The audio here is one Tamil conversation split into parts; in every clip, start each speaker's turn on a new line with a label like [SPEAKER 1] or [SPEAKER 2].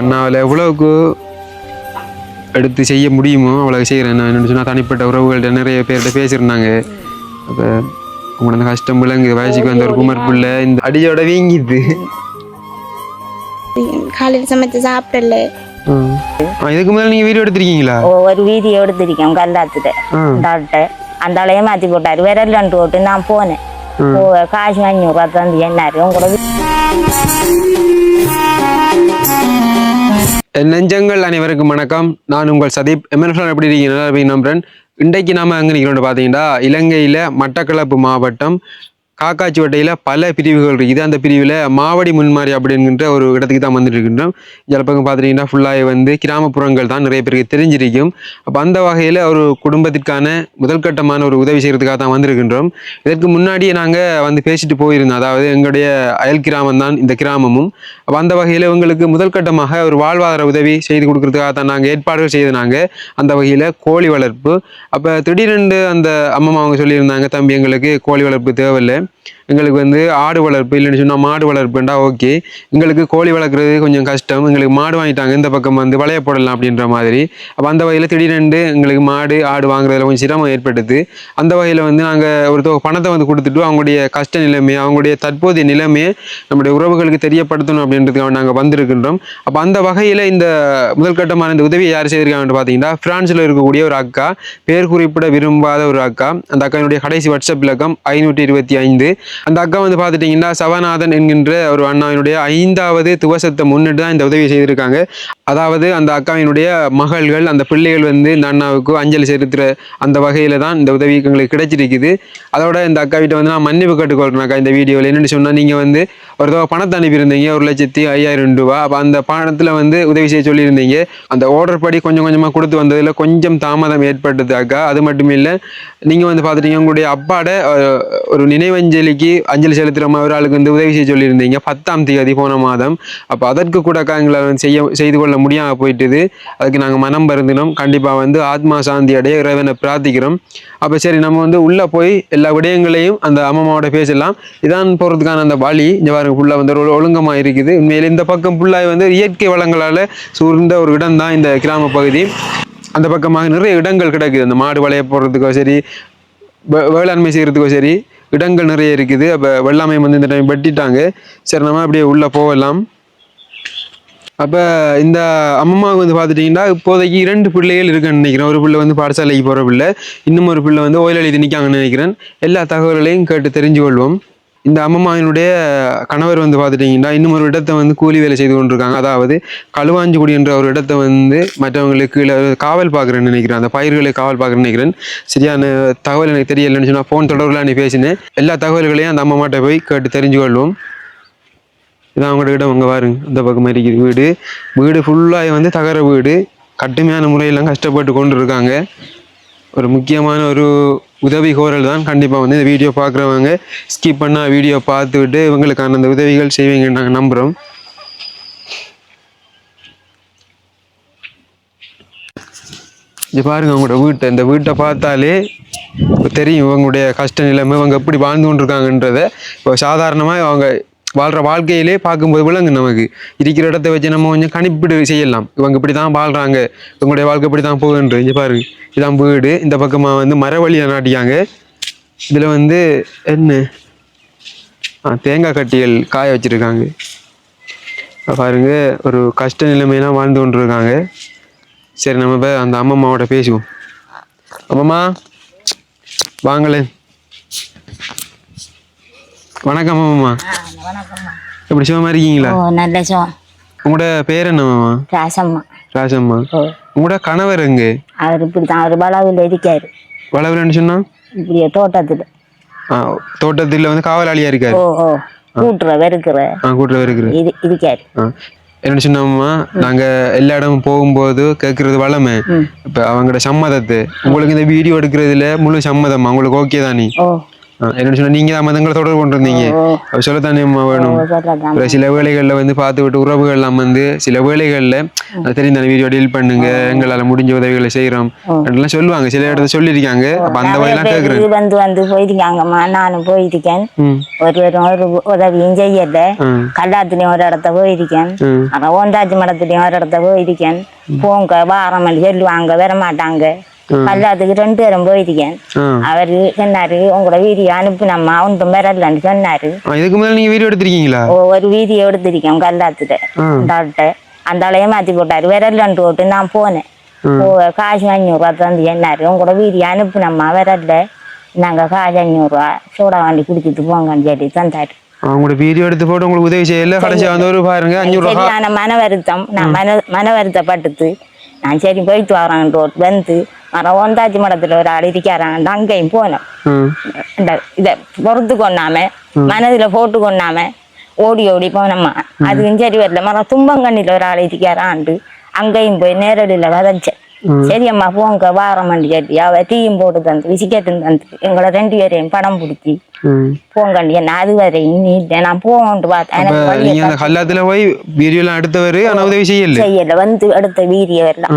[SPEAKER 1] அண்ணாவில் எவ்வளவுக்கு எடுத்து செய்ய முடியுமோ அவ்வளவு செய்கிறேன் நான். என்னென்னு சொன்னால் தனிப்பட்ட உறவுகள்கிட்ட நிறைய பேர்கிட்ட பேசியிருந்தாங்க. அப்போ உங்களோட கஷ்டம் விளங்குது. வயசுக்கு வந்த ஒரு குமர் பிள்ளை இந்த அடியோட வீங்கிது.
[SPEAKER 2] காலையில் சமைச்சு சாப்பிடல.
[SPEAKER 1] ஆ, இதுக்கு முதல்ல நீங்கள் வீடியோ எடுத்திருக்கீங்களா?
[SPEAKER 3] ஒரு வீதியை எடுத்திருக்கேன் கல்லாத்துட்டு. அந்த ஆள்கிட்ட அந்த ஆளையே மாற்றி போட்டாரு. விரல் போட்டு நான் போனேன். காசு அஞ்சூறுவா தந்து என்னாரு? உங்களோட
[SPEAKER 1] என் நெஞ்சங்கள் அனைவருக்கும் வணக்கம். நான் உங்கள் சதீப். எம்என்எஃப்ல எப்படி இருக்கீங்க? நல்லா இருப்பீங்க நம்புறேன். இன்றைக்கு நாம அங்கே நிற்கிறோம் பார்த்தீங்கன்னா இலங்கையில் மட்டக்களப்பு மாவட்டம் காக்காச்சிவட்டையில் பல பிரிவுகள் இருக்குது அந்த பிரிவில் மாவடி முன்மாரி அப்படிங்கிற ஒரு இடத்துக்கு தான் வந்துட்டு இருக்கின்றோம் இதில் பக்கம் பார்த்துட்டிங்கன்னா ஃபுல்லாக வந்து கிராமப்புறங்கள் தான் நிறைய பேருக்கு தெரிஞ்சிருக்கும். அப்போ அந்த வகையில் ஒரு குடும்பத்திற்கான முதல் கட்டமான ஒரு உதவி செய்கிறதுக்காக தான் வந்திருக்கின்றோம். இதற்கு முன்னாடியே நாங்கள் வந்து பேசிட்டு போயிருந்தோம். அதாவது எங்களுடைய அயல் கிராமம் தான் இந்த கிராமமும். அப்போ அந்த வகையில் உங்களுக்கு முதல் கட்டமாக ஒரு வாழ்வாதார உதவி செய்து கொடுக்கறதுக்காக தான் நாங்கள் ஏற்பாடுகள் செய்தாங்க அந்த வகையில் கோழி வளர்ப்பு. அப்போ திடீரென்று அந்த அம்மா அவங்க சொல்லியிருந்தாங்க தம்பி எங்களுக்கு கோழி வளர்ப்பு தேவையில்லை. எங்களுக்கு வந்து ஆடு வளர்ப்பு இல்லைன்னு சொன்னால் மாடு வளர்ப்புண்டா ஓகே. எங்களுக்கு கோழி வளர்க்குறது கொஞ்சம் கஷ்டம். எங்களுக்கு மாடு வாங்கிட்டாங்க இந்த பக்கம் வந்து வளைய போடலாம் அப்படின்ற மாதிரி. அப்போ அந்த வகையில் திடீரென்று எங்களுக்கு மாடு ஆடு வாங்குறதுல கொஞ்சம் சிரமம் ஏற்பட்டது அந்த வகையில் வந்து நாங்கள் ஒரு தொகை பணத்தை வந்து கொடுத்துட்டு அவங்களுடைய கஷ்ட நிலைமையை அவங்களுடைய தற்போதைய நிலைமையை நம்முடைய உறவுகளுக்கு தெரியப்படுத்தணும் அப்படின்றதுக்காக நாங்கள் வந்திருக்கின்றோம். அப்போ அந்த வகையில் இந்த முதல் கட்டமான இந்த உதவியை யார் செய்திருக்காங்கன்னு பார்த்தீங்கன்னா ஃப்ரான்ஸில் இருக்கக்கூடிய ஒரு அக்கா பேர் குறிப்பிட விரும்பாத ஒரு அக்கா. அந்த அக்காவினுடைய கடைசி வாட்ஸ்அப் இலக்கம் ஐநூற்றி இருபத்தி ஐந்து. அந்த அக்கா வந்து பார்த்துட்டிங்கன்னா சவநாதன் என்கின்ற ஒரு அண்ணாவினுடைய ஐந்தாவது துவசத்தை முன்னிட்டு தான் இந்த உதவி செய்திருக்காங்க. அதாவது அந்த அக்காவினுடைய மகள்கள் அந்த பிள்ளைகள் வந்து இந்த அண்ணாவுக்கு அஞ்சலி செலுத்துகிற அந்த வகையில் தான் இந்த உதவி எங்களுக்கு கிடைச்சிருக்குது. அதோட இந்த அக்கா வீட்டை வந்து நான் மன்னிப்பு கேட்டுக்கொள்கிறேன் அக்கா இந்த வீடியோவில். என்னென்னு சொன்னால் நீங்கள் வந்து ஒரு பணத்தை அனுப்பியிருந்தீங்க ஒரு லட்சத்தி ஐயாயிரம் ரூபா. அப்போ அந்த பணத்தில் வந்து உதவி செய்ய சொல்லியிருந்தீங்க. அந்த ஆர்டர் படி கொஞ்சம் கொஞ்சமாக கொடுத்து வந்ததில் கொஞ்சம் தாமதம் ஏற்பட்டதாக்கா? அது மட்டும் இல்லை நீங்கள் வந்து பார்த்துட்டீங்க உங்களுடைய அப்பாட ஒரு நினைவஞ்சலிக்கு அஞ்சலி செலுத்துகிற மாதிரி ஒரு ஆளுக்கு வந்து உதவி செய்ய சொல்லியிருந்தீங்க பத்தாம் தேதி போன மாதம். அப்போ அதற்கு கூட அக்கா எங்களை வந்து செய்ய செய்து கொள்ள முடியாமல் போயிட்டுது. அதுக்கு நாங்கள் மனம் பருந்தினோம் கண்டிப்பாக வந்து ஆத்மா சாந்தி அடைய இறைவனை பிரார்த்திக்கிறோம். அப்போ சரி நம்ம வந்து உள்ளே போய் எல்லா விடயங்களையும் அந்த அம்மாவோட பேசலாம். இதான் போகிறதுக்கான அந்த வழி. இங்கே பாருங்க ஃபுல்லாக வந்து ஒரு ஒழுங்கமாக இருக்குது. உண்மையில இந்த பக்கம் ஃபுல்லாக வந்து இயற்கை வளங்களால் சூழ்ந்த ஒரு இடம் தான் இந்த கிராம பகுதி. அந்த பக்கமாக நிறைய இடங்கள் கிடைக்குது. அந்த மாடு வளைய போடுறதுக்கோ சரி வேளாண்மை செய்கிறதுக்கோ சரி இடங்கள் நிறைய இருக்குது. அப்போ வெள்ளாமை வந்து இந்த டைம் வெட்டிட்டாங்க. சரி நம்ம அப்படியே உள்ளே போகலாம். அப்போ இந்த அம்மாவுக்கு வந்து பார்த்துட்டிங்கன்னா இப்போதைக்கு இரண்டு பிள்ளைகள் இருக்குன்னு நினைக்கிறேன். ஒரு பிள்ளை வந்து பாடசாலைக்கு போகிற பிள்ளை இன்னும் ஒரு பிள்ளை வந்து ஓயில் எழுதி நிற்காங்கன்னு நினைக்கிறேன். எல்லா தகவல்களையும் கேட்டு தெரிஞ்சு கொள்வோம். இந்த அம்மாவினுடைய கணவர் வந்து பார்த்துட்டிங்கன்னா இன்னும் ஒரு இடத்தை வந்து கூலி வேலை செய்து கொண்டிருக்காங்க. அதாவது களுவாஞ்சிக்குடி என்ற ஒரு இடத்தை வந்து மற்றவங்களுக்கு கீழே காவல் பார்க்குறேன்னு நினைக்கிறேன். அந்த பயிர்களை காவல் பார்க்குறேன்னு நினைக்கிறேன். சரியான தகவல் எனக்கு தெரியலைன்னு சொன்னால் ஃபோன் தொடர்பில் நீ பேசினேன். எல்லா தகவல்களையும் அந்த அம்மாட்ட போய் கேட்டு தெரிஞ்சு கொள்வோம். இதான் அவங்களோட இடம் அங்கே பாருங்க அந்த பக்கம் இருக்குது. வீடு. வீடு ஃபுல்லாக வந்து தகர வீடு. கடுமையான முறையெல்லாம் கஷ்டப்பட்டு கொண்டு இருக்காங்க ஒரு முக்கியமான ஒரு உதவி கோரல் தான் கண்டிப்பாக வந்து இந்த வீடியோ பார்க்குறவங்க ஸ்கிப் பண்ணால் வீடியோ பார்த்துக்கிட்டு இவங்களுக்கான அந்த உதவிகள் செய்வீங்கன்னு நாங்கள் நம்புகிறோம் இது பாருங்க அவங்களோட வீட்டை. இந்த வீட்டை பார்த்தாலே தெரியும் இவங்களுடைய கஷ்ட நிலைமை. இவங்க எப்படி வாழ்ந்து கொண்டிருக்காங்கன்றத. இப்போ சாதாரணமாக அவங்க வாழ்கிற வாழ்க்கையிலே பார்க்கும்போது விளங்கு நமக்கு. இருக்கிற இடத்த வச்சு நம்ம கொஞ்சம் கணிப்பீடு செய்யலாம். இவங்க இப்படி தான் வாழ்கிறாங்க இவங்களுடைய வாழ்க்கை இப்படி தான் போகுன்ற இங்கே பாருங்க. இதான் வீடு. இந்த பக்கமாக வந்து மரவழியை நாட்டியாங்க. இதில் வந்து என்ன? ஆ தேங்காய் கட்டியல் காய வச்சுருக்காங்க. பாருங்க. ஒரு கஷ்ட நிலைமையெல்லாம் வாழ்ந்து கொண்டு இருக்காங்க சரி நம்ம இப்போ அந்த அம்மம்மாவோட பேசுவோம். அம்மம்மா வாங்களேன். வணக்கம்
[SPEAKER 3] வணக்கம்மா
[SPEAKER 1] எப்படி சுகமா இருக்கீங்களா?
[SPEAKER 3] நல்ல சோ
[SPEAKER 1] உங்களோட பேர் என்னம்மா
[SPEAKER 3] ராசம்மா.
[SPEAKER 1] ராஜம்மா
[SPEAKER 3] ஓ.
[SPEAKER 1] உங்களோட கணவர் எங்க?
[SPEAKER 3] அவர் இப்படி தான் அவர் பலவில் இருக்காரு
[SPEAKER 1] வளவலன்னு சொன்னா?
[SPEAKER 3] இப்படி தோட்டத்தில்.
[SPEAKER 1] தோட்டத்தில் வந்து காவலாளியா இருக்காரு.
[SPEAKER 3] ஓ கூட்டுற வெறுக்கிற.
[SPEAKER 1] கூட்டுற இருக்கிறார்
[SPEAKER 3] இது இருக்காரு.
[SPEAKER 1] என்ன சொன்னோம்மா நாங்க எல்லா இடமும் போகும்போது கேட்கறது வளமை. இப்ப அவங்களோட சம்மதத்தை. உங்களுக்கு இந்த வீடியோ எடுக்கிறதுல முழு சம்மதமா உங்களுக்கு ஓகே தானே? என்னன்னு சொன்னா நீங்க தான் மதங்களை தொடர்பு கொண்டிருந்தீங்க சொல்லத்தானே வேணும் சில வேலைகள்ல வந்து பார்த்து விட்டு உறவுகள் எல்லாம் வந்து சில வேலைகள்ல தெரிந்த வீடியோ டீல் பண்ணுங்க எங்களால முடிஞ்ச உதவிகளை செய்யறோம் அப்படிலாம் சொல்லுவாங்க சில இடத்துல சொல்லியிருக்காங்க அப்ப அந்த வகையெல்லாம் கேக்குறேன்
[SPEAKER 3] வந்து வந்து போயிருக்காங்கம்மா நானும் போயிருக்கேன் ஒருவரும் ஒரு உதவியும் செய்யல. கல்லாத்துலயும் ஒரு இடத்த போயிருக்கேன். அப்புறம் ஓந்தாச்சி மடத்துலயும் ஒரு இடத்த போயிருக்கேன் போங்க வாரமணி சொல்லுவாங்க வர மாட்டாங்க கல்லாத்துக்கு ரெண்டு பேரும் போயிருக்கேன். அவரு சொன்னாரு உங்களோட வீடியோ அனுப்புனம்மா ஒன்றும் வரலன்னு சொன்னாரு.
[SPEAKER 1] இதுக்கு முதல்ல நீங்க வீடியோ எடுத்திருக்கீங்களா?
[SPEAKER 3] ஒரு வீடியோ எடுத்திருக்கேன் கல்லாத்துல அந்த ஆள்கிட்ட அந்த ஆளை ஏமாத்தி போட்டாரு விரலன்ட்டு போட்டு நான் போனேன். காசு அஞ்சூறுவா தந்து என்னாரு உங்களோட வீடியோ அனுப்புனம்மா விரல்ல நாங்க காசு அஞ்சூறுவா சோடா வாண்டி குடிச்சிட்டு போங்கன்னு சொல்லி தந்தாரு.
[SPEAKER 1] அவங்களோட வீடியோ எடுத்து போட்டு உங்களுக்கு உதவி செய்யல கடைசியா வந்து ஒரு பாருங்க அஞ்சூறு
[SPEAKER 3] சரியான மன வருத்தம். நான் மன மன வருத்தப்பட்டுட்டு நான் சரி போயிட்டு ஒரு வந்து மரம் ஒந்தாச்சி மடத்துல ஒரு ஆள் இருக்காராங்க அங்கேயும் போனேன்
[SPEAKER 1] ம்
[SPEAKER 3] இந்த இதை பொறுத்து கொண்டாம மனதுல போட்டு கொண்டாம ஓடி ஓடி போனம்மா அதுக்கும் சரி வரல மரம் தும்பங்கண்ணில ஒரு ஆள் இருக்காரான்ட்டு அங்கேயும் போய் நேரடியில் வதச்சேன் சரி அம்மா போங்க வாரம் வண்டி கட்டி அவ டீயும் போட்டு தந்து விசிக்கெட்டும் தந்து எங்களை ரெண்டு பேரையும் படம் பிடிச்சி போங்கண்டி என்ன அது வரை இனி இல்லை நான் போகணுன்ட்டு பார்த்தேன்
[SPEAKER 1] கல்லாத்துல போய் வீடியோ எல்லாம் எடுத்தவரு செய்யல
[SPEAKER 3] வந்து அடுத்த வீடியோ எல்லாம்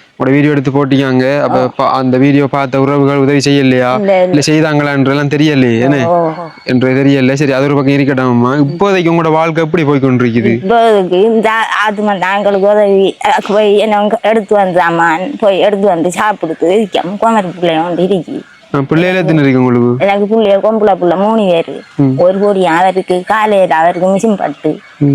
[SPEAKER 1] உங்களோட வீடியோ எடுத்து போட்டிக்காங்க அப்ப அந்த வீடியோ பார்த்த உறவுகள் உதவி செய்யலையா?
[SPEAKER 3] இல்ல. இல்ல.
[SPEAKER 1] செய்தாங்களான்றெல்லாம் தெரியலையே என்ன? என்று தெரியல. சரி அது ஒரு பக்கம் இருக்கட்டும் இப்போதைக்கு உங்களோட வாழ்க்கை எப்படி போய் கொண்டிருக்குது
[SPEAKER 3] ஆத்மா நாங்களுக்கு உதவி போய் என்ன எடுத்து வந்தாமான் போய் எடுத்து வந்து சாப்பிடுது இருக்கோம் குமரி பிள்ளைய ஒன்று இருக்கு.
[SPEAKER 1] பிள்ளைகளே தின்னு இருக்கு உங்களுக்கு?
[SPEAKER 3] எனக்கு பிள்ளைய கொம்புல புள்ள மூணு பேரு. ஒரு கோடி அவருக்கு காலையில் அவருக்கு மிஷின் பட்டு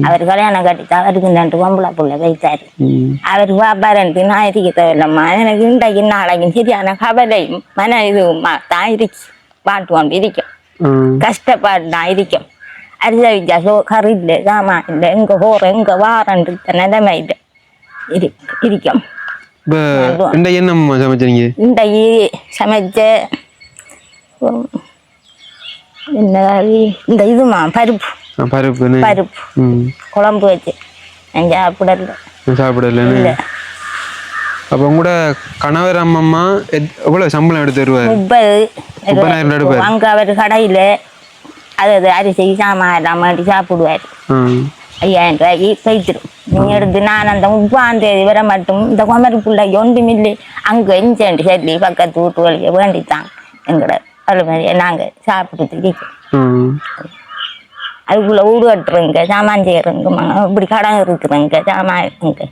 [SPEAKER 3] அவர் கல்யாணம் கட்டி அவருக்கு ரெண்டு பொம்பளை புள்ள வைத்தாரு
[SPEAKER 1] ம்.
[SPEAKER 3] அவர் பாப்பாரன்ட்டு நான் இருக்க தேவையில்லம்மா. எனக்கு இன்றைக்கு நாளைக்கு சரியான கவலையும் மன இதுவுமா தான் இருக்கு. பாட்டு கொண்டு இருக்கும். கஷ்டப்பாடு தான் இருக்கும் அரிசி விச்சா சோ கறி இல்லை சாமா இல்லை எங்கே போகிறோம் எங்கே வாரன்ற நிலைமை இல்லை. இரு இருக்கும்
[SPEAKER 1] இப்ப இன்றைக்கு என்னம்மா சமைச்சீங்க?
[SPEAKER 3] இன்றைக்கு சமைச்ச உம், என்ன? இந்த இதுமா பருப்பு. பருப்பு.
[SPEAKER 1] ம்.
[SPEAKER 3] குழம்பு வச்சு. நான் சாப்பிடல.
[SPEAKER 1] நான் சாப்பிடலன்னு. அப்ப உங்களோட கணவர் அம்மம்மா எவ்வளவு சம்பளம் எடுத்து வருவாரு?
[SPEAKER 3] முப்பது.
[SPEAKER 1] எடுப்பாரு.
[SPEAKER 3] அங்கே அவர் கடையில் அது அது அரிசி சாமான் எல்லாம் மாட்டி சாப்பிடுவார். ஐயாயிரம் ரூபாய்க்கு போய்த்திரும் நீ எடுத்து நான் அந்த முப்பாம் தேதி வர மட்டும் இந்த குமரி பிள்ளைக்கு ஒன்றுமில்லை அங்கே இஞ்சேண்டு சொல்லி பக்கத்து வீட்டு வழியை வேண்டித்தான். எங்களோட வறுமையை நாங்கள்
[SPEAKER 1] ம்.
[SPEAKER 3] அதுக்குள்ளே வீடு கட்டுறங்க சாமான் செய்கிறங்க இப்படி கடன் இருக்குறங்க சாமான் இருக்குங்க.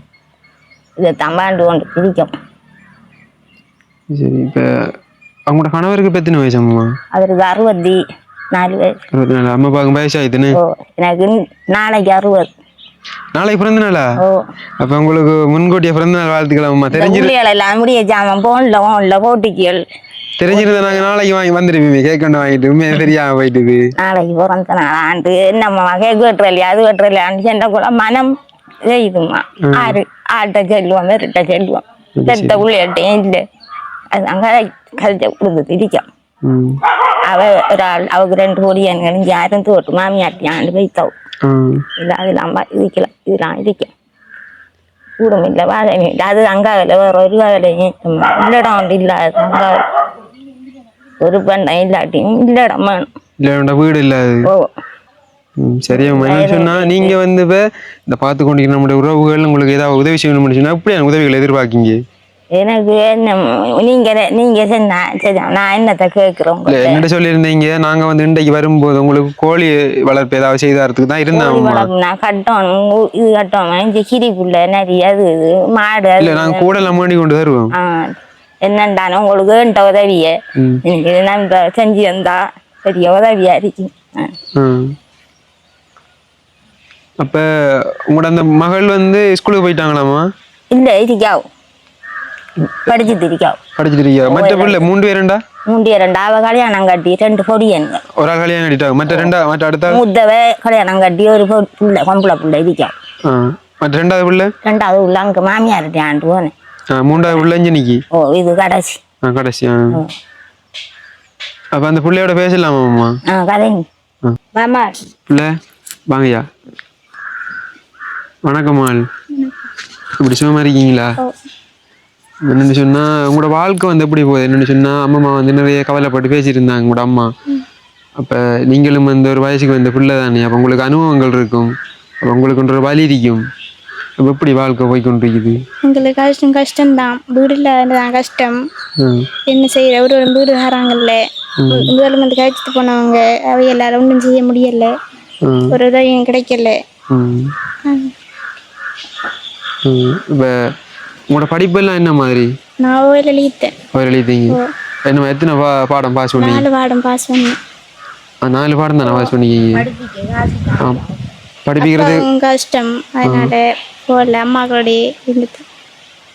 [SPEAKER 3] இதை தம்பாண்டு கொண்டு பிடிக்கும்
[SPEAKER 1] சரி இப்ப அவங்களோட கணவருக்கு இப்ப எத்தனை வயசு அம்மா?
[SPEAKER 3] அவருக்கு அறுபத்தி நாலு வயசு.
[SPEAKER 1] அறுபத்தி நாலு. அம்மா பார்க்க வயசாயிட்டுன்னு
[SPEAKER 3] ஓ எனக்கு நாளைக்கு அறுபது.
[SPEAKER 1] நாளைக்கு பிறந்த நாளா? அப்ப உங்களுக்கு முன்கூட்டியே பிறந்த நாள் வாழ்த்துக்கள் அம்மா தெரிஞ்சு
[SPEAKER 3] எல்லாம் முடிய ஜாமான் போன்ல போன்ல போட்டிக்கல்
[SPEAKER 1] தெரிஞ்சிருந்தா நாங்க நாளைக்கு வாங்கி வந்துருப்பீங்க கேக் கொண்டு வாங்கிட்டு உண்மையா தெரியாம போயிட்டுது.
[SPEAKER 3] நாளைக்கு பிறந்த நாள் ஆண்டு என்னம்மா கேக் வெட்டுறலையா அது வெட்டுறலையான்னு சொன்ன கூட மனம் செய்யுதுமா ஆறு ஆட்ட செல்லுவோம் வெறுட்ட செல்லுவோம். பெத்த புள்ளையட்டையும் இல்லை. அது அங்கே கழிச்ச கொடுத்து இருக்கோம்
[SPEAKER 1] ம்.
[SPEAKER 3] அவ ஒரு ஆள் அவக்கு ரெண்டு எனக்கு யாரும் தோட்டு மாமியாட்டி ஆண்டு வைத்தவ
[SPEAKER 1] ம்
[SPEAKER 3] இல்லை அதெல்லாம் இருக்கலாம் இதெல்லாம் இருக்கும் கூடும் இல்லை வாழை அது அங்காவில் வேற ஒரு வேலையும் இல்லடம் ஒன்று இல்லாது அங்கே ஒரு பண்ணம் இல்லாட்டியும் இல்லடம் வேணும்
[SPEAKER 1] இல்ல வீடு இல்லாது சரியா என்ன சொன்னா நீங்க வந்து இப்ப இந்த பார்த்து கொண்டிருக்கிற நம்முடைய உறவுகள் உங்களுக்கு ஏதாவது உதவி செய்யணும்னு சொன்னா அப்படியான உதவிகள் எதிர்பார்க்கீங்க?
[SPEAKER 3] எனக்கு என்ன நீங்க நீங்க சரி நான் என்னத்தை கேட்குறோம்
[SPEAKER 1] என்னட்ட சொல்லியிருந்தீங்க நாங்க வந்து இன்றைக்கு வரும்போது உங்களுக்கு கோழி வளர்ப்பு ஏதாவது செய்தாரத்துக்கு தான் அம்மா.
[SPEAKER 3] வளர்ப்புனா கட்டணும் இது கட்டணும் இந்த கிரிக்குள்ள நிறைய அது மாடு
[SPEAKER 1] இல்ல நாங்க கூட எல்லாம் கொண்டு தருவோம்
[SPEAKER 3] ஆ, என்னண்டானோ உங்களுக்கு வேண்ட உதவிய. எனக்கு நம்ம செஞ்சு வந்தா பெரிய உதவியா இருக்கு.
[SPEAKER 1] அப்ப உங்களோட அந்த மகள் வந்து ஸ்கூலுக்கு போயிட்டாங்களாமா
[SPEAKER 3] இல்ல இருக்காவும் படிச்சுட்டு இருக்காவும்
[SPEAKER 1] படிச்சுட்டு இருக்கியா மற்ற பிள்ளை மூன்று பேருண்டா
[SPEAKER 3] மூண்டிய ரெண்டு. அவ கல்யாணம் கட்டி ரெண்டு பொடியனுங்க
[SPEAKER 1] ஒரு ஆள் கல்யாணம் கட்டிட்டாங்க. மற்ற ரெண்டா மற்ற அடுத்த?
[SPEAKER 3] மூத்தவ கல்யாணம் கட்டி ஒரு புள்ள பொம்பளை புள்ள இருக்காவும்
[SPEAKER 1] ஆ. மற்ற ரெண்டாவது பிள்ளை?
[SPEAKER 3] ரெண்டாவது உள்ள அங்க மாமியார்ட்ட ஆண்டு போனேன்.
[SPEAKER 1] மூன்றாவது பிள்ளை இன்ஜினிக்கு?
[SPEAKER 3] ஓ இது கடைசி.
[SPEAKER 1] ஆ கடைசி ஆ. அப்ப அந்த பிள்ளையோட பேசலாமாம்மா
[SPEAKER 3] ஆ கதைங்க. மாமா.
[SPEAKER 1] பிள்ளை வாங்கய்யா. வணக்கம்மாள் இப்படி சும்மா இருக்கீங்களா? என்னென்னு சொன்னா உங்களோட வாழ்க்கை வந்து எப்படி போகுது? என்னென்னு சொன்னா அம்மா வந்து நிறைய கவலைப்பட்டு பேசிட்டு இருந்தாங்க உங்களோட அம்மா. அப்ப நீங்களும் வந்து ஒரு வயசுக்கு வந்த பிள்ளை தானே அப்ப உங்களுக்கு அனுபவங்கள் இருக்கும். அப்ப உங்களுக்கு ஒரு வலி இருக்கும். எப்படி வாழ்க்கை போய் கொண்டிருக்குது?
[SPEAKER 2] எங்களுக்கு கஷ்டம் கஷ்டம்தான். வீடு இல்லாததான் கஷ்டம். என்ன செய்யற? ஒரு ஒரு வீடு முதல்ல வந்து கழிச்சிட்டு போனவங்க அவை எல்லாரும் ஒன்றும் செய்ய முடியல. ஒரு உதவியும் கிடைக்கல.
[SPEAKER 1] இப்ப உங்களோட படிப்பெல்லாம் என்ன மாதிரி?
[SPEAKER 2] நான் ஓயில் எழுதிட்டேன்
[SPEAKER 1] அவர் எழுதிங்க என்ன எத்தனை பா பாடம் பாஸ் பண்ணி
[SPEAKER 2] நாலு வார்டம் பாஸ் பண்ணேன்
[SPEAKER 1] ஆ, நாலு பாடம் தானே பாஸ் பண்ணிக்கிங்க? படிப்பிக்கிறது
[SPEAKER 2] கஷ்டம். அதனால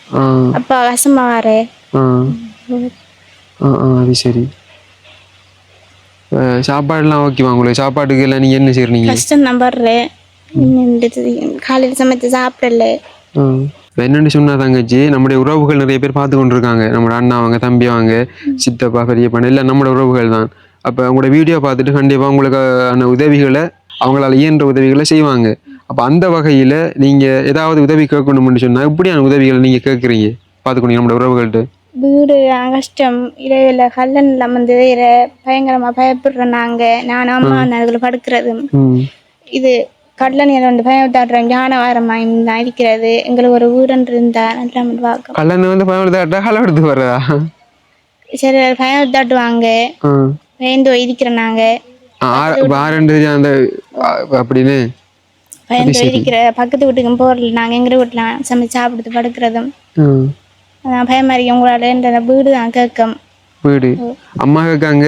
[SPEAKER 1] ஆ.
[SPEAKER 2] அப்பா கசமா வர
[SPEAKER 1] ஆ. ஆ ஆ அது சரி. இப்ப சாப்பாடுலாம் ஓகேவா உங்களுக்கு? சாப்பாட்டுக்கு எல்லாம் நீங்கள் என்ன செய்றீங்க?
[SPEAKER 2] கஷ்டம் தான் படுறேன் காலையில் சமைச்சு சாப்பிடல.
[SPEAKER 1] என்னென்னு சொன்னா தங்கச்சி நம்முடைய உறவுகள் நிறைய பேர் பார்த்து கொண்டிருக்காங்க. நம்மளோட அவங்க தம்பி அவங்க சித்தப்பா பெரியப்பா எல்லாம் நம்மளோட உறவுகள் தான். அப்போ உங்களோட வீடியோ பார்த்துட்டு கண்டிப்பாக உங்களுக்கு அந்த உதவிகளை அவங்களால இயன்ற உதவிகளை செய்வாங்க. அப்போ அந்த வகையில் நீங்கள் ஏதாவது உதவி கேட்கணும்னு சொன்னால் இப்படியான உதவிகளை நீங்கள் கேட்குறீங்க? பார்த்துக்கணும் நம்மளோட உறவுகள்கிட்ட.
[SPEAKER 2] வீடு கஷ்டம் இரவில் கல்லன்ல வந்து வேற பயங்கரமா பயப்படுறோம் நாங்க நானும் அம்மா அதுக்குள்ள படுக்கிறது. இது கடலனியில் வந்து பயத்தாடுறோம் ஞான வாரமா தான் இருக்கிறது. எங்களுக்கு ஒரு வீடுன்னு இருந்தா நல்லா மட்டும் பார்க்கும்
[SPEAKER 1] கல்யாணம் வந்து பயன்படுத்த களை எடுத்து வர்றதா?
[SPEAKER 2] சரி பயத்தாட்டுவாங்க
[SPEAKER 1] ஆ
[SPEAKER 2] பயந்து இருக்கிறோம் நாங்க
[SPEAKER 1] ஆரண்டு அந்த ஆ, அப்படின்னு.
[SPEAKER 2] பயந்து இருக்கிற பக்கத்து வீட்டுக்கும் போறல நாங்க எங்க வீட்டுல சமைச்சு சாப்பிடுறது படுக்கிறதும். அதான் பயமா இருக்கு உங்களால வீடு தான் கேட்கும்
[SPEAKER 1] வீடு அம்மா கேட்காங்க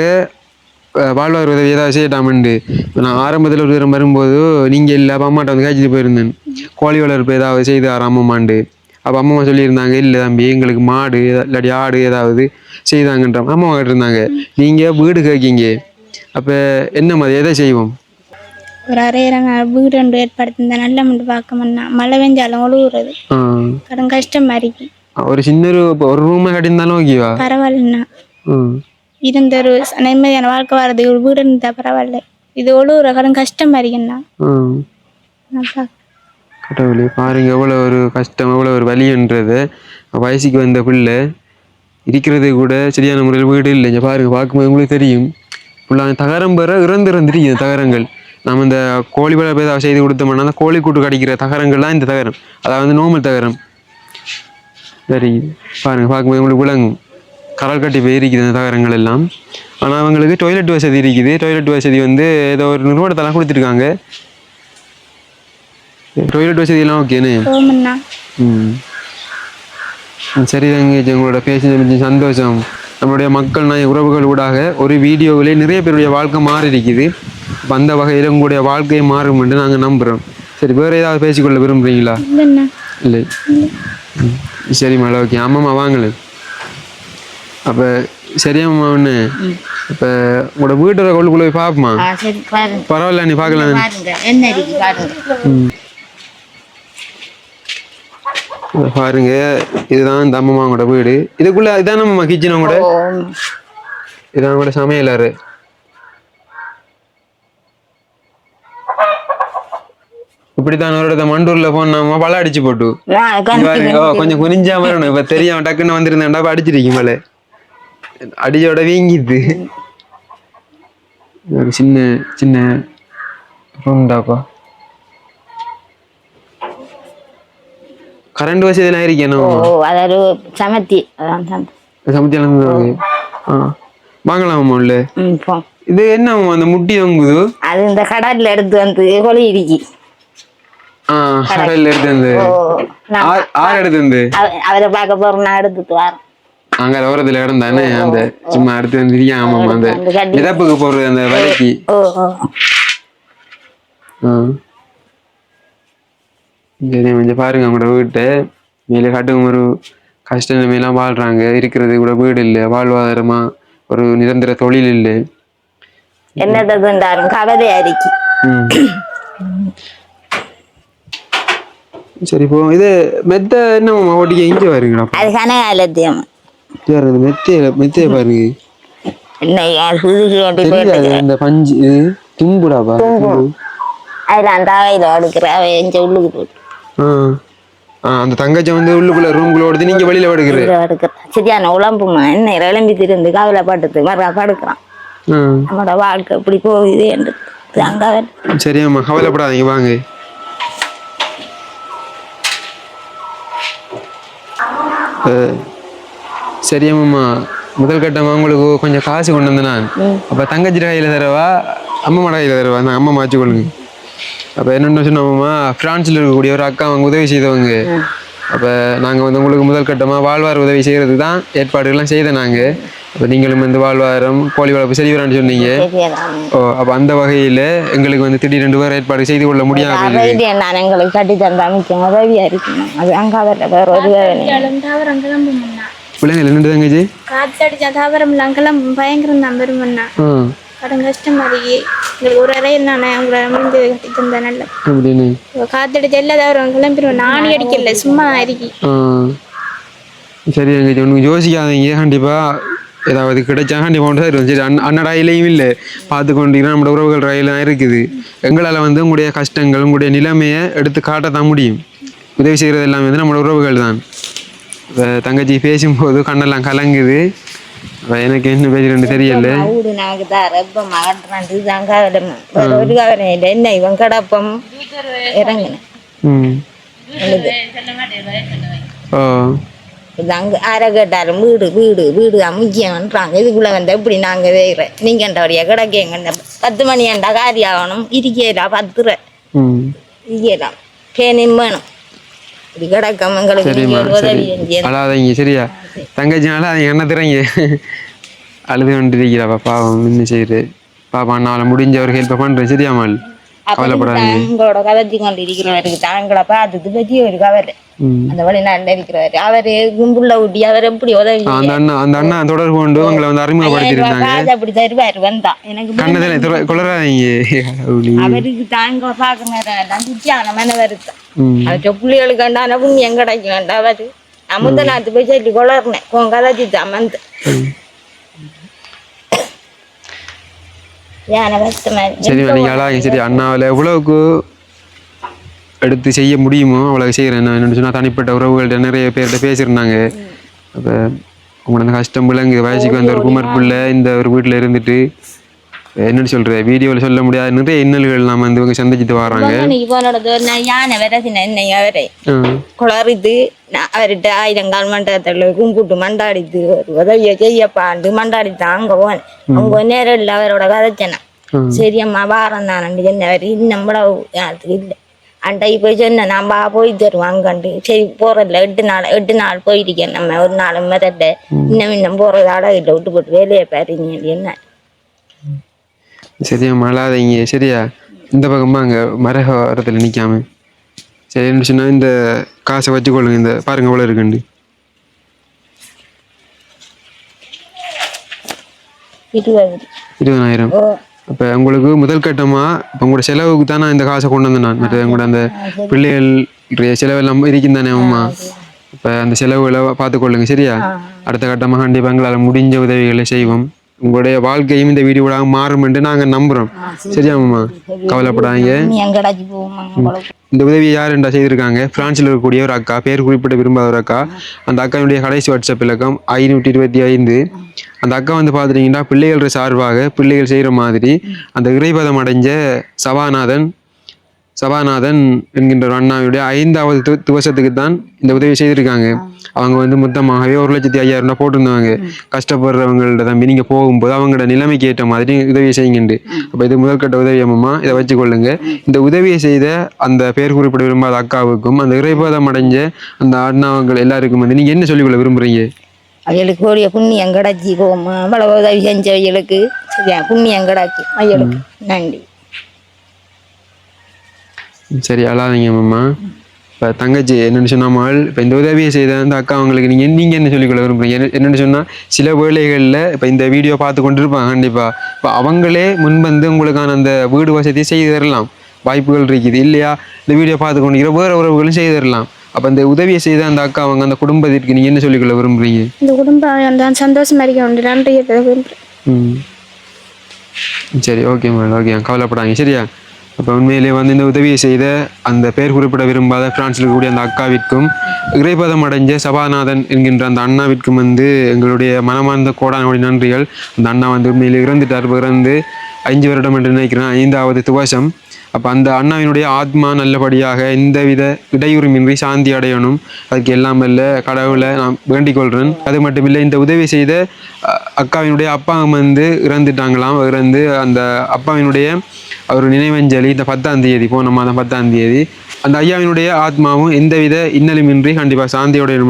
[SPEAKER 1] வாழ்வார் உதவி ஏதாவது செய்யட்டாமண்டு நான் ஆரம்பத்தில் ஒரு தரம் வரும்போது நீங்கள் இல்லை அப்போ அம்மாட்ட வந்து காய்ச்சிட்டு போயிருந்தேன் கோழி வளர்ப்பு ஏதாவது செய்து அம்மாண்டு அப்போ அம்மா சொல்லியிருந்தாங்க இல்லை தம்பி எங்களுக்கு மாடு இல்லாட்டி ஆடு ஏதாவது செய்தாங்கன்ற அம்மா கிட்ட இருந்தாங்க நீங்கள் வீடு கேட்கீங்க அப்போ என்ன மாதிரி எதை செய்வோம்
[SPEAKER 2] ஒரு அரையிற வீடு ஒன்று ஏற்படுத்திருந்தா நல்ல மட்டும் பார்க்க மாட்டா மழை பெஞ்சாலும் ஒழுகுறது. கடும் கஷ்டமா இருக்கு
[SPEAKER 1] ஒரு சின்ன ஒரு ரூமை கட்டியிருந்தாலும் ஓகேவா
[SPEAKER 2] பரவாயில்லண்ணா. இருந்த ஒரு நிம்மதியான வாழ்க்கை வர்றது ஒரு வீடு இருந்தா பரவாயில்ல. இது ஒழுகுற கடும் கஷ்டமா இருக்குண்ணா
[SPEAKER 1] கடவுளே பாருங்க எவ்வளோ ஒரு கஷ்டம் எவ்வளோ ஒரு வலின்றது. வயசுக்கு வந்த பிள்ளை இருக்கிறது கூட சரியான முறையில் வீடு இல்லை. இங்கே பாருங்க பார்க்கும்போது உங்களுக்கு தெரியும். ஃபுல்லாக தகரம் பெற இறந்து இறந்துருக்கு தகரங்கள். நம்ம இந்த கோழி வளர்ப்பு ஏதாவது செய்து கொடுத்தோம்னா அந்த கோழி கூட்டு கடிக்கிற தகரங்கள் தான் இந்த தகரம். அதாவது நோமல் தகரம். சரி பாருங்க பார்க்கும்போது உங்களுக்கு விளங்கும். கடல் கட்டி போய் இருக்குது இந்த தகரங்கள் எல்லாம். ஆனால் அவங்களுக்கு டாய்லெட் வசதி இருக்குது. டாய்லெட் வசதி வந்து ஏதோ ஒரு நிறுவனத்தெல்லாம் கொடுத்துருக்காங்க. டாய்லெட் வசதி எல்லாம் ஓகேன்னு ம். சரி தங்கச்சி உங்களோட கொஞ்சம் சந்தோஷம். நம்மளுடைய மக்கள் நாய் உறவுகள் ஊடாக ஒரு வீடியோவிலே நிறைய பேருடைய வாழ்க்கை மாறி இருக்குது அந்த வகையில் உங்களுடைய வாழ்க்கையை மாறும் என்று நாங்கள் நம்புகிறோம் சரி வேறு ஏதாவது பேசிக்கொள்ள விரும்புகிறீங்களா இல்லை. ம், சரி மேடம் ஓகே. ஆமாம்மா வாங்கலை அப்போ சரியாம்மா ஒன்று இப்போ உங்களோட வீட்டோட கொள்ளுக்குள்ளே போய் பார்ப்போமா? பரவாயில்ல நீ பார்க்கலாம்.
[SPEAKER 3] இருக்கு பாருங்க
[SPEAKER 1] இதை பாருங்க இதுதான் இந்த அம்மம்மாவோட வீடு. இதுக்குள்ள இதான் நம்ம கிச்சன் கூட இதான் கூட சமையலாரு இப்படித்தான் ஒரு இடத்த மண்டூர்ல போனோமா பல அடிச்சு போட்டு. கொஞ்சம் குனிஞ்சா வரணும். இப்ப தெரியாம டக்குன்னு வந்திருந்தேன்டா அடிச்சிருக்கீங்க மலை அடிச்சோட வீங்கிது. சின்ன சின்ன ரூம்டாப்பா கரண்ட் வசதி எல்லாம் இருக்கணும்
[SPEAKER 3] ஓ அதாவது சமத்தி அதான் சமத்தி
[SPEAKER 1] ஆ. வாங்கலாமா உள்ள? இது என்ன அந்த முட்டி வாங்குது?
[SPEAKER 3] அது இந்த கடல்ல எடுத்து வந்து கொலி இடிக்கி.
[SPEAKER 1] கடல்ல எடுத்து வந்து. ஆறு எடுத்து வந்து.
[SPEAKER 3] அவ- அவரை பார்க்க போறோம் நான் எடுத்துட்டு வரேன்.
[SPEAKER 1] அங்க ஓரத்துல இடம் தானே அந்த சும்மா எடுத்து வந்து ஆமாமா அந்த மிதப்புக்கு போடுறது அந்த விலைக்கு. சரி கொஞ்சம் பாருங்க உங்களோட வீட்டை. மேலே காட்டும் ஒரு கஷ்ட நிலைமையெல்லாம் வாழ்றாங்க. இருக்கிறது கூட வீடு இல்லை. வாழ்வாதாரமா ஒரு நிரந்தர தொழில் இல்லை.
[SPEAKER 3] திண்டாரும் கவலையா இருக்கு.
[SPEAKER 1] சரி இப்போ இது மெத்த என்ன ஓட்டிக்க இங்கே பாருங்கடா.
[SPEAKER 3] அது கனகாலத்தியம்.
[SPEAKER 1] பாருங்க மெத்தைய மெத்தைய பாருங்க. இந்த பஞ்சு தும்புடாப்பா தும்பு.
[SPEAKER 3] அதில் அந்த அவையில் அடுக்கிற அவை எஞ்ச உள்ளுக்கு போட்டு.
[SPEAKER 1] அந்த தங்கச்சி வந்து உள்ளுக்குள்ள ரூம்குள்ள ஓடுது. நீங்க வெளியில படுக்குற
[SPEAKER 3] இதை அடுக்கிறேன் சரியான உழம்புமா என்ன இளம்பி திருந்து கவலை பட்டுது. மறுக்கா படுக்கிறான் நம்மளோட வாழ்க்கை இப்படி போகுது என்று.
[SPEAKER 1] சரியாம்மா கவலைப்படாதீங்க வாங்க. சரியாம்மா முதல் கட்டமா உங்களுக்கு கொஞ்சம் காசு கொண்டு வந்தேன் நான். அப்போ தங்கச்சி கையில் தரவா? அம்மா கையில் தரவா? நான் அம்மா மாற்றி கொள்ளுங்க அப்போ என்னென்ன சொன்னோம்மா ஃப்ரான்ஸில் இருக்கக்கூடிய ஒரு அக்கா அவங்க உதவி செய்தவங்க. அப்போ நாங்கள் வந்து உங்களுக்கு முதல் கட்டமாக வாழ்வார் உதவி செய்கிறது தான் ஏற்பாடுகள்லாம் செய்த நாங்கள் அப்போ நீங்களும் வந்து வாழ்வாரம் கோழி வளர்ப்பு சரி வரான்னு சொன்னீங்க. ஓ அப்போ அந்த வகையில் எங்களுக்கு வந்து திடீர் ரெண்டு பேர் ஏற்பாடு செய்து கொள்ள முடியாது
[SPEAKER 3] நான் எங்களுக்கு கட்டி தந்தா மிச்சம் உதவியா இருக்கணும் அது அங்கே வேற ஒரு
[SPEAKER 1] பிள்ளைங்க ரெண்டு தங்கச்சி
[SPEAKER 2] காத்தடிச்சா தாவரம் கிளம்பும் பயங்கரம் தான் பெருமண்ணா கடன் கஷ்டமா இருக்கு எங்களுக்கு ஒரு அறை நானே உங்களை முடிஞ்சது கட்டி நல்ல. காத்தடிச்ச எல்லா தாவரம் கிளம்பிடுவோம் நானே அடிக்கல. சும்மா அரிக்கி
[SPEAKER 1] ஆ. சரி தங்கச்சி ஒன்று யோசிக்காதீங்க. கண்டிப்பாக ஏதாவது கிடைச்சா கண்டிப்பாக ஒன்று தருவோம் சரி அண்ண அண்ணன் ரயிலையும் இல்லை. பார்த்து கொண்டீங்கன்னா நம்மளோட உறவுகள் ரயில் தான் இருக்குது. எங்களால் வந்து உங்களுடைய கஷ்டங்கள் உங்களுடைய நிலைமையை எடுத்து காட்டத்தான் முடியும். உதவி செய்கிறது எல்லாமே வந்து நம்மளோட உறவுகள் தான். தங்கச்சி பேசும்போது கண்ணெல்லாம் கலங்குது. எனக்கு என்ன பேசுறேன்னு தெரியல.
[SPEAKER 3] வீடு நமக்கு தான். ரொம்ப கவலை வேற ஒரு கவலை இல்லை. என்ன இவன் கடப்பம்? இறங்கினேன்
[SPEAKER 1] ஓ
[SPEAKER 3] இது அங்கே யாரை கேட்டாலும் வீடு வீடு வீடு முக்கியம்ன்றாங்க இதுக்குள்ள வந்த இப்படி நாங்க வேற. நீங்க என்றபடியா கிடக்கேங்க பத்து மணி ஏண்டா காரி ஆகணும். இருக்கேடா பத்துற.
[SPEAKER 1] ம்.
[SPEAKER 3] இருக்கேலாம் பேனின் வேணும். இப்படி கிடக்கம் எங்களுக்கு உதவி
[SPEAKER 1] சரியா? தங்கச்சினால அதை என்ன திறங்க? அழுது கொண்டிருக்கிறாப்பா பாவம் என்ன செய்யுது பாப்பா நான் முடிஞ்ச ஒரு ஹெல்ப்பை பண்ணுறேன் சரியாமல்
[SPEAKER 3] உங்களோட கதைச்சி கொண்டு இருக்கிறவருக்கு தாங்களை பார்த்தது பற்றி ஒரு கவலை. அந்த வெளிநாட்டில் இருக்கிறவர் அவரு கும்புள்ள ஊட்டி அவர் எப்படி உதவி
[SPEAKER 1] அந்த அண்ணா அந்த அண்ணா தொடர்பு கொண்டு உங்களை வந்து அறிமுகப்படுத்தியிருந்தாங்க.
[SPEAKER 3] காசு அப்படி தருவார் வந்தா. எனக்கு
[SPEAKER 1] கண்ணதில் குளராதீங்க.
[SPEAKER 3] அவருக்கு தாங்க பார்க்க நேரம் எல்லாம் துச்சியான மன வருத்தம்
[SPEAKER 1] ம்.
[SPEAKER 3] அவற்ற பிள்ளைகளுக்கு வேண்டாம் புண்ணியம் கிடைக்க வேண்டாம் அவரு அமுத நாத்து போய் சொல்லி கொளர்னேன் உன் கதைச்சி அமர்ந்து யானை கஷ்டமா
[SPEAKER 1] சரிம்மா நீங்கள் அழாதீங்க சரி அண்ணாவில் எவ்வளவுக்கு எடுத்து செய்ய முடியுமோ அவ்வளோ செய்கிறேன் நான் என்னென்னு சொன்னால் தனிப்பட்ட உறவுகள்கிட்ட நிறைய பேர்கிட்ட பேசியிருந்தாங்க அப்போ உங்களோட கஷ்டம் விளங்கு வயசுக்கு வந்த ஒரு குமர் பிள்ளை இந்த ஒரு வீட்டில் இருந்துட்டு என்னன்னு சொல்கிறேன் வீடியோவில் சொல்ல முடியாத நிறைய இன்னல்கள் நாம் வந்து இவங்க சந்திச்சுட்டு வராங்க.
[SPEAKER 3] நான் யானை விரசினேன் இன்னைக்கு அவரை
[SPEAKER 1] ஆ,
[SPEAKER 3] குளறித்து நான் அவர்கிட்ட ஆயிரங்கால் மண்டபத்தில் கும்பிட்டு மண்டாடித்து ஒரு உதவியை செய்யப்பாண்டு மண்டாடித்தான் அங்கே போனேன். அவங்க நேரில் அவரோட கதைச்சேன் சரி அம்மா வாரம் தானண்டு இன்னும் கூட யாருக்கு இல்லை. அண்டைக்கு போய் சொன்னேன் நான் பா போய் தருவோம் அங்கண்டு சரி போறதில்ல. எட்டு நாள் எட்டு நாள் போயிருக்கேன் நம்ம. ஒரு நாள் மிதட்ட இன்னும் இன்னும் போறது அடகிட்ட விட்டு போட்டு வேலையை பாருங்க என்ன?
[SPEAKER 1] சரியா அழாதீங்க சரியா? இந்த பக்கமா அங்கே மரகரத்தில் நிற்காம சரி என்ன சொன்னால் இந்த காசை வச்சுக்கொள்ளுங்க இந்த பாருங்க எவ்வளோ இருக்குண்டு
[SPEAKER 3] இருபது.
[SPEAKER 1] இருபதாயிரம்.
[SPEAKER 3] ஓ.
[SPEAKER 1] அப்போ உங்களுக்கு முதல் கட்டமாக இப்போ உங்களோட செலவுக்கு தான் நான் இந்த காசை கொண்டு வந்தேன் நான் மற்ற உங்களோட அந்த பிள்ளைகள் செலவெல்லாம் இருக்கும் தானே அம்மா? இப்போ அந்த செலவுகளை பார்த்துக்கொள்ளுங்க சரியா? அடுத்த கட்டமாக கண்டிப்பாக எங்களால் முடிஞ்ச உதவிகளை செய்வோம். உங்களுடைய வாழ்க்கையும் இந்த வீடியோவாக மாறும் என்று நாங்கள் நம்புகிறோம் சரியா அம்மா கவலைப்படாதீங்க. இந்த உதவியை யார் என்றா செய்திருக்காங்க? பிரான்சில் இருக்கக்கூடிய ஒரு அக்கா பேர் குறிப்பிட விரும்பாத ஒரு அக்கா. அந்த அக்காவுடைய கடைசி வாட்ஸ்அப் இலக்கம் ஐநூற்றி இருபத்தி ஐந்து. அந்த அக்கா வந்து பார்த்துட்டீங்கன்னா பிள்ளைகள் சார்பாக பிள்ளைகள் செய்கிற மாதிரி அந்த இறைபதம் அடைஞ்ச சபாநாதன் சபாநாதன் என்கின்ற ஒரு அண்ணாவுடைய ஐந்தாவது துவசத்துக்கு தான் இந்த உதவி செய்திருக்காங்க. அவங்க வந்து மொத்தமாகவே ஒரு லட்சத்தி ஐயாயிரம் ரூபாய் போட்டிருந்தாங்க. கஷ்டப்படுறவங்கள்ட்ட தம்பி நீங்கள் போகும்போது அவங்களோட நிலைமைக்கு ஏற்ற மாதிரி உதவி செய்யுங்கண்டு. அப்போ இது முதல்கட்ட உதவி அம்மா இதை வச்சுக்கொள்ளுங்க. இந்த உதவியை செய்த அந்த பேர் குறிப்பிட விரும்பாத அக்காவுக்கும் அந்த இறைபதம் அடைஞ்ச அந்த அண்ணாவங்கள் எல்லாருக்கும் வந்து நீங்கள் என்ன சொல்லிக்கொள்ள விரும்புறீங்க?
[SPEAKER 3] அவளுக்கு கூடிய புண்ணியம் கிடச்சி போமா அவ்வளவு உதவி செஞ்சவங்களுக்கு புண்ணியம் கிடச்சி அவளுக்கு நன்றி.
[SPEAKER 1] சரி அழாதீங்க மாமா. இப்போ தங்கச்சி என்னென்னு சொன்னாமல் இப்போ இந்த உதவியை செய்த அந்த அக்கா அவங்களுக்கு நீங்கள் நீங்கள் என்ன சொல்லிக்கொள்ள விரும்புறீங்க? என்ன- என்னென்னு சொன்னால் சில வேளைகளில் இப்போ இந்த வீடியோ பார்த்து கொண்டு இருப்பாங்க கண்டிப்பாக இப்போ அவங்களே முன்வந்து உங்களுக்கான அந்த வீடு வசதியை செய்து தரலாம். வாய்ப்புகள் இருக்குது இல்லையா? இந்த வீடியோ பார்த்து கொண்டிருக்கிற வேறு உறவுகளும் செய்து தரலாம். அப்போ இந்த உதவியை செய்த அந்த அக்கா அவங்க அந்த குடும்பத்திற்கு நீங்கள் என்ன சொல்லிக்கொள்ள விரும்புறீங்க?
[SPEAKER 2] இந்த குடும்பம் தான் சந்தோஷமா இருக்க
[SPEAKER 1] ம். சரி ஓகே மேடம் ஓகே கவலைப்படாங்க சரியா? அப்போ உண்மையிலேயே வந்து இந்த உதவியை செய்த அந்த பெயர் குறிப்பிட விரும்பாத பிரான்ஸில் இருக்கக்கூடிய அந்த அக்காவிற்கும் இறைபதம் அடைஞ்ச சபாநாதன் என்கின்ற அந்த அண்ணாவிற்கும் வந்து எங்களுடைய மனமார்ந்த கோடானோடி நன்றிகள். அந்த அண்ணா வந்து உண்மையில் இறந்துட்டார் இறந்து ஐந்து வருடம் என்று நினைக்கிறேன் ஐந்தாவது துவசம். அப்போ அந்த அண்ணாவினுடைய ஆத்மா நல்லபடியாக எந்தவித இடையூறுமின்றி சாந்தி அடையணும். அதுக்கு எல்லாம் இல்லை கடவுளை நான் வேண்டிக் கொள்கிறேன் அது மட்டும் இல்லை இந்த உதவி செய்த அக்காவினுடைய அப்பா வந்து இறந்துட்டாங்களாம். இறந்து அந்த அப்பாவினுடைய அவர் நினைவஞ்சலி இந்த பத்தாம் தேதி போன மாதம் பத்தாம் தேதி அந்த ஐயாவினுடைய ஆத்மாவும் எந்தவித இன்னலுமின்றி கண்டிப்பாக சாந்தியுடையணும்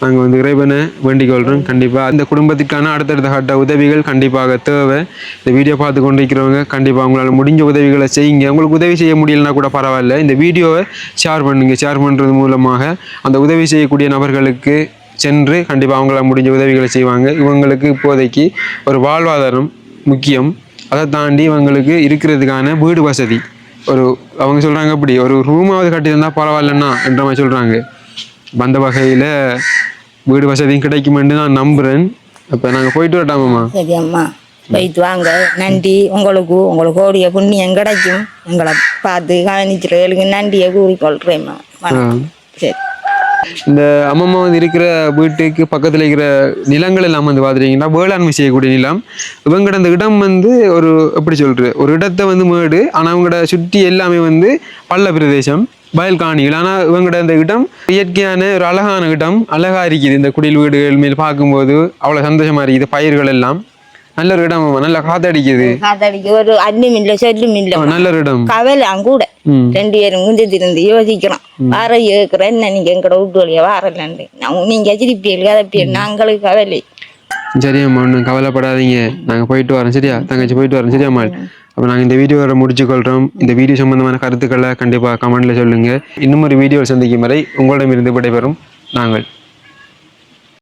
[SPEAKER 1] நாங்கள் வந்து இறைவனை வேண்டிக் கொள்கிறோம் கண்டிப்பாக அந்த குடும்பத்திற்கான அடுத்தடுத்த கட்ட உதவிகள் கண்டிப்பாக தேவை. இந்த வீடியோ பார்த்து கொண்டிருக்கிறவங்க கண்டிப்பாக உங்களால் முடிஞ்ச உதவிகளை செய்யுங்க. உங்களுக்கு உதவி செய்ய முடியலனா கூட பரவாயில்ல. இந்த வீடியோவை ஷேர் பண்ணுங்க. ஷேர் பண்ணுறது மூலமாக அந்த உதவி செய்யக்கூடிய நபர்களுக்கு சென்று கண்டிப்பாக அவங்களால் முடிஞ்ச உதவிகளை செய்வாங்க. இவங்களுக்கு இப்போதைக்கு ஒரு வாழ்வாதாரம் முக்கியம். அதை தாண்டி இவங்களுக்கு இருக்கிறதுக்கான வீடு வசதி. ஒரு அவங்க சொல்கிறாங்க அப்படி ஒரு ரூமாவது கட்டியிருந்தா பரவாயில்லண்ணா என்ற மாதிரி சொல்கிறாங்க அந்த வகையில் வீடு வசதியும் கிடைக்குமென்று நான் நம்புகிறேன் அப்போ நாங்கள் போயிட்டு வரட்டாமாம்மா?
[SPEAKER 3] சரி அம்மா போயிட்டு வாங்க. நன்றி. உங்களுக்கு உங்களுக்கு ஓடிய புண்ணியம் கிடைக்கும். எங்களை பார்த்து கவனிச்சிருவர்களுக்கு நன்றியை கூறிக்கொள்கிறேம்மா சரி.
[SPEAKER 1] இந்த அம்மம்மா வந்து இருக்கிற வீட்டுக்கு பக்கத்தில் இருக்கிற நிலங்கள் எல்லாம் வந்து பார்த்துட்டீங்கன்னா வேளாண்மை செய்யக்கூடிய நிலம். இவங்கட அந்த இடம் வந்து ஒரு எப்படி சொல்கிறது ஒரு இடத்தை வந்து மேடு ஆனால் அவங்களோட சுற்றி எல்லாமே வந்து பள்ள பிரதேசம் வயல் காணிகள் ஆனால் இவங்கட அந்த இடம் இயற்கையான ஒரு அழகான இடம் அழகா இருக்குது. இந்த குடில் வீடுகள் மேல் பார்க்கும்போது அவ்வளோ சந்தோஷமாக இருக்குது பயிர்கள் எல்லாம். நல்ல ஒரு இடம் நல்ல காத்தடிக்குது.
[SPEAKER 3] காத்தடிக்க ஒரு அன்னும் இல்லை சொல்லும் இல்லை
[SPEAKER 1] நல்ல ஒரு இடம்.
[SPEAKER 3] கவலை கூட. ரெண்டு பேரும் குஞ்சு திருந்து யோசிக்கிறோம் வார ஏற்கிறேன் என்ன நீங்க எங்கட வீட்டு வழியா வாரலண்டு நான் நீங்க எச்சிரிப்பியல் கதப்பியல் நாங்களுக்கு கவலை.
[SPEAKER 1] சரியாம்மா ஒன்றும் கவலைப்படாதீங்க. நாங்கள் போயிட்டு வரோம் சரியா? தங்கச்சி போயிட்டு வரோம் சரியாம்மா அப்போ நாங்கள் இந்த வீடியோவை முடிச்சுக்கொள்கிறோம் இந்த வீடியோ சம்பந்தமான கருத்துக்களை கண்டிப்பாக கமெண்ட்ல சொல்லுங்கள் இன்னும் ஒரு வீடியோ சந்திக்கும் வரை உங்களிடமிருந்து விடைபெறும் நாங்கள்.